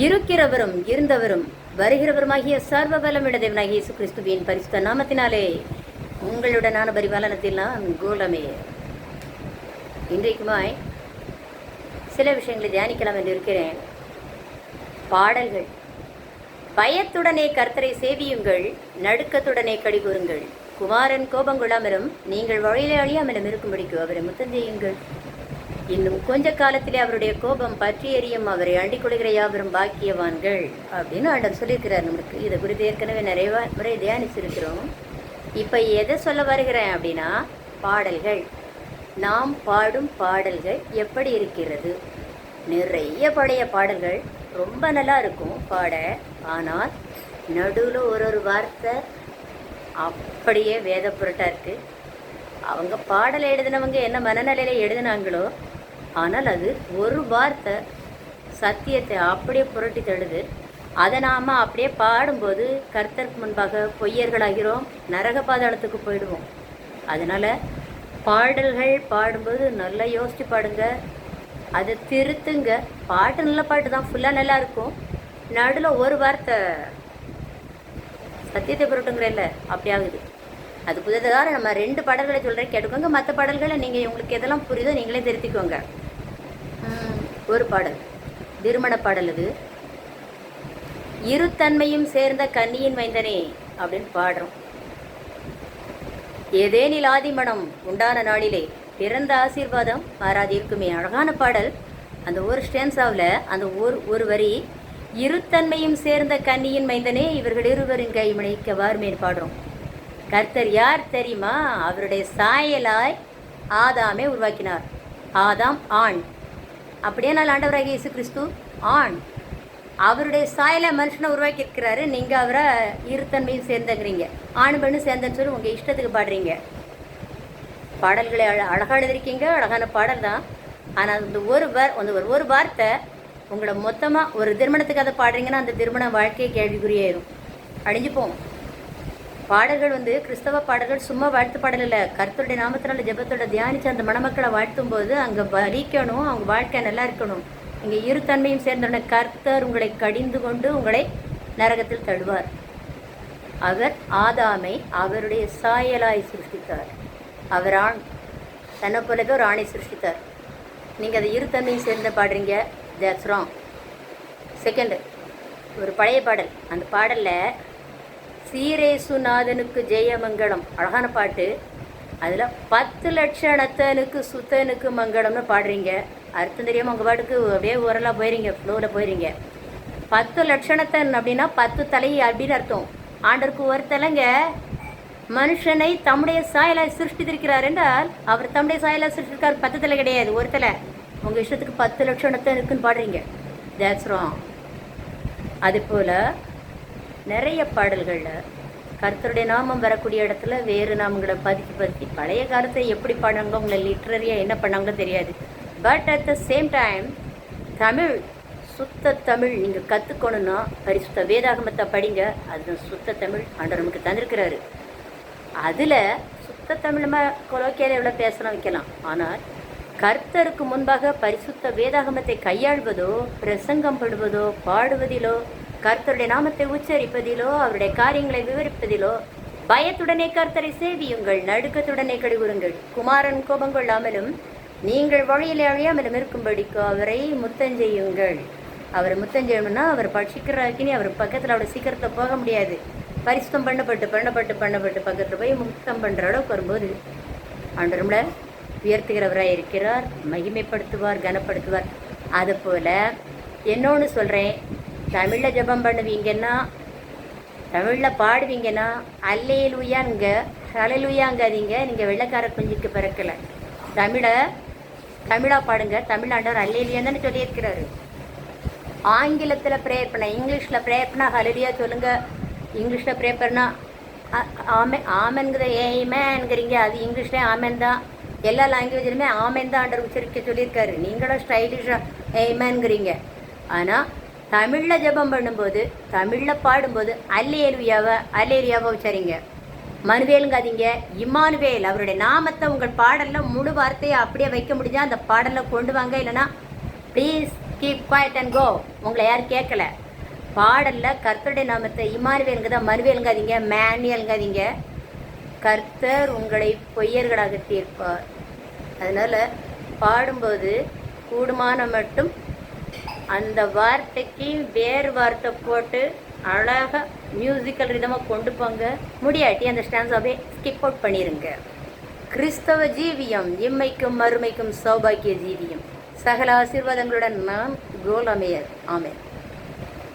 இருக்கிறவரும் இருந்தவரும் வருகிறவருமாகிய சர்வ வல்லமிட தேவனாகிய இயேசு கிறிஸ்துவின் பரிசுத்த நாமத்தினாலே உங்களுடனான பரிபாலனத்தில் நான் கோலமே இன்றைக்குமாய் சில விஷயங்களை தியானிக்கலாம் என்று இருக்கிறேன். பாடல்கள். பயத்துடனே கர்த்தரை சேவியுங்கள் நடுக்கத்துடனே கடிகூறுங்கள் குமாரன் கோபங்கொள்ளாமலும் நீங்கள் வழியிலே அழியாமலும் இருக்கும்படிக்கு அவரை முத்தம் செய்யுங்கள். இன்னும் கொஞ்ச காலத்திலே அவருடைய கோபம் பற்றி எரியும் அவரை அண்டிக் கொள்கிற யாவரும் பாக்கியவான்கள் அப்படின்னு ஆண்டவர் சொல்லியிருக்கிறார். நம்மளுக்கு இதை குறித்து ஏற்கனவே நிறைய முறை தியானிச்சிருக்கிறோம். இப்போ எதை சொல்ல வருகிறேன் அப்படின்னா பாடல்கள். நாம் பாடும் பாடல்கள் எப்படி இருக்கிறது? நிறைய பழைய பாடல்கள் ரொம்ப நல்லா இருக்கும் பாட. ஆனால் நடுவில் ஒரு ஒரு வார்த்தை அப்படியே வேத புரட்டாக இருக்குது அவங்க பாடலை எழுதினவங்க என்ன மனநிலையில் எழுதினாங்களோ ஆனால் அது ஒரு வார்த்தை சத்தியத்தை அப்படியே புரட்டி தடுது அதை நாம் அப்படியே பாடும்போது கர்த்தருக்கு முன்பாக பொய்யர்களாகிறோம் நரக பாதாளத்துக்கு போயிடுவோம். அதனால் பாடல்கள் பாடும்போது நல்லா யோசித்து பாடுங்க. அதை திருத்துங்க. பாட்டு நல்ல பாட்டு தான். ஃபுல்லாக நல்லா இருக்கும். நடுவில் ஒரு வார்த்தை சத்தியத்தை புரட்டுங்கிறல்ல அப்படி ஆகுது. அது புதிதாக நம்ம ரெண்டு பாடல்களை சொல்கிறேன் கேட்டுக்கோங்க. மற்ற பாடல்களை நீங்கள் உங்களுக்கு எதெல்லாம் புரியுதோ நீங்களே திருத்திக்கோங்க. ஒரு பாடல். திருமண பாடல் அது. இருத்தன்மையும் சேர்ந்த கன்னியின் மைந்தனே அப்படின்னு பாடுறோம். ஏதேனில் ஆதிமணம் உண்டான நாளிலே பிறந்த ஆசீர்வாதம் மாறாது இருக்குமே அழகான பாடல். அந்த ஒரு ஸ்டேன்ஸாவில் அந்த ஒரு ஒரு வரி இருத்தன்மையும் சேர்ந்த கன்னியின் மைந்தனே இவர்கள் இருவரின் கைமணிக்க வார்மேன் பாடுறோம். கர்த்தர் யார் தெரியுமா? அவருடைய சாயலாய் ஆதாமே உருவாக்கினார். ஆதாம் ஆண். அப்படியே நான் ஆண்டவராக இயேசு கிறிஸ்து ஆண் அவருடைய சாயல மனுஷனை உருவாக்கி இருக்கிறாரு நீங்கள் அவரை இருத்தன்மையும் சேர்ந்துங்கிறீங்க. ஆண் பெண்ணு சேர்ந்தன்னு சொல்லி உங்கள் இஷ்டத்துக்கு பாடுறீங்க. பாடல்களை அழ அழகாக எழுதிருக்கீங்க அழகான பாடல் தான். ஆனால் அந்த ஒரு வார் அந்த ஒரு ஒரு வார்த்தை உங்களை மொத்தமாக ஒரு திருமணத்துக்கு அதை பாடுறீங்கன்னா அந்த திருமண வாழ்க்கையை கேள்விக்குறியாயிரும். அழிஞ்சு போகும். பாடல்கள் வந்து கிறிஸ்தவ பாடல்கள் சும்மா வாழ்த்து பாடல் இல்லை. கர்த்தருடைய நாமத்தினால ஜெபத்தோட தியானிச்சு அந்த மணமக்களை வாழ்த்தும் போது அங்கே வலிக்கணும் அவங்க வாழ்க்கை நல்லா இருக்கணும். இங்கே இரு தன்மையும் சேர்ந்தோடனே கர்த்தர் உங்களை கடிந்து கொண்டு உங்களை நரகத்தில் தழுவார் அவர் ஆதாமை அவருடைய சாயலாய் சிருஷ்டித்தார். அவர் ஆண் தன்னை போலவே ஒரு ஆணை சிருஷ்டித்தார். நீங்கள் அதை இரு தன்மையும் சேர்ந்து பாடுறீங்க. தேட்ஸ் ராங் செகண்டு ஒரு பழைய பாடல். அந்த பாடலில் சீரேசுநாதனுக்கு ஜெயமங்கலம். அழகான பாட்டு. அதில் பத்து லட்சணத்தனுக்கு சுத்தனுக்கு மங்களம்னு பாடுறீங்க. அர்த்தம் தெரியாமல் உங்கள் பாட்டுக்கு அப்படியே ஓரலாக போயிறீங்க ஃப்ளோவில் போயிறீங்க பத்து லட்சணத்தன் அப்படின்னா பத்து தலை அப்படின்னு அர்த்தம். ஆண்டருக்கு ஒரு தலைங்க மனுஷனை தம்முடைய சாயலாய் சிருஷ்டித்திருக்கிறார் என்றால் அவர் தம்முடைய சாயலாய் சிருஷ்டிருக்கார் பத்து தலை கிடையாது ஒரு தலை. உங்கள் இஷ்டத்துக்கு பத்து லட்சணத்தனுக்குன்னு பாடுறீங்க. தேட்ஸ் ராங் அதுபோல் நிறைய பாடல்களில் கர்த்தருடைய நாமம் வரக்கூடிய இடத்துல வேறு நாமங்களை பதிச்சு பதிச்சு பழைய காலத்தை எப்படி பாடாங்களோ உங்களை லிட்ரரியாக என்ன பண்ணாங்களோ தெரியாது. But at the same time Tamil சுத்த தமிழ் நீங்கள் கற்றுக்கணுன்னா பரிசுத்த வேதாகமத்தை படிங்க. அது சுத்த தமிழ் ஆண்டவர் நமக்கு தந்திருக்கிறாரு. அதில் சுத்த தமிழமாக கொலோக்கியால் எவ்வளோ பேசலாம் வைக்கலாம். ஆனால் கர்த்தருக்கு முன்பாக பரிசுத்த வேதாகமத்தை கையாள்வதோ பிரசங்கம் படுவதோ பாடுவதிலோ கர்த்தருடைய நாமத்தை உச்சரிப்பதிலோ அவருடைய காரியங்களை விவரிப்பதிலோ பயத்துடனே கர்த்தரை சேவியுங்கள் நடுக்கத்துடனே கடுகுறுங்கள் குமாரன் கோபம் கொள்ளாமலும் நீங்கள் வழியிலே அழியாமலும் இருக்கும்படிக்கு அவரை முத்தஞ்செய்யுங்கள். அவரை முத்தஞ்செய்யணும்னா அவர் பட்சிக்கிறாக்கினி அவர் பக்கத்தில் அவ்வளோ சீக்கிரத்தை போக முடியாது. பரிசுத்தம் பண்ணப்பட்டு பண்ணப்பட்டு பண்ணப்பட்டு பக்கத்தில் போய் முத்தம் பண்ணுற அளவுக்கு வரும்போது ஆண்டவர்கள உயர்த்துகிறவராக இருக்கிறார் மகிமைப்படுத்துவார் கனப்படுத்துவார். அதுபோல் இன்னொன்று சொல்கிறேன் தமிழில் ஜெபம் பண்ணுவீங்கன்னா தமிழில் பாடுவீங்கன்னா அல்லேலுயாங்க ஹலலுயாங்காதீங்க நீங்கள் வெள்ளக்கார குஞ்சுக்கு பிறக்கலை. தமிழை தமிழாக பாடுங்க. தமிழாண்டவர் அல்லேலியான்னு தானே சொல்லியிருக்கிறாரு. ஆங்கிலத்தில் ப்ரேயர் பண்ண இங்கிலீஷில் ப்ரேயர் பண்ணால் ஹலலியா சொல்லுங்கள் இங்கிலீஷில் ப்ரேயர் பண்ணால் ஆமே ஆமென்கிற ஏமேன்கிறீங்க அது இங்கிலீஷ்லே ஆமன் தான். எல்லா லாங்குவேஜ்லையுமே ஆமேன் தான் ஆண்டர் உச்சரிக்க சொல்லியிருக்காரு. நீங்களும் ஸ்டைலிஷாக ஏமேன்கிறீங்க ஆனால் தமிழில் ஜெபம் பண்ணும்போது தமிழில் பாடும்போது அல்லேலுயாவை அல்லேலியாவை உச்சரிங்க. மனுவேலுங்காதீங்க இம்மானுவேல் அவருடைய நாமத்தை உங்கள் பாடலில் முழு வார்த்தையை அப்படியே வைக்க முடிஞ்சா அந்த பாடலில் கொண்டு வாங்க இல்லைன்னா please keep quiet and go உங்களை யாரும் கேட்கல. பாடலில் கர்த்தருடைய நாமத்தை இமானுவேலுங்க தான் மனுவேலுங்காதீங்க மேனியலுங்காதீங்க. கர்த்தர் உங்களை பொய்யர்களாக தீர்ப்பார். அதனால் பாடும்போது கூடுமான மட்டும் அந்த வார்த்தைக்கு வேறு வார்த்தை போட்டு அழகாக மியூசிக்கல் ரிதமாக கொண்டு போங்க. முடியாட்டி அந்த ஸ்டான்ஸாவே ஸ்கிப் அவுட் பண்ணிடுங்க கிறிஸ்தவ ஜீவியம் இம்மைக்கும் மறுமைக்கும் சௌபாக்கிய ஜீவியம். சகல ஆசீர்வாதங்களுடன் நான் கோல் அமையர். ஆமென்.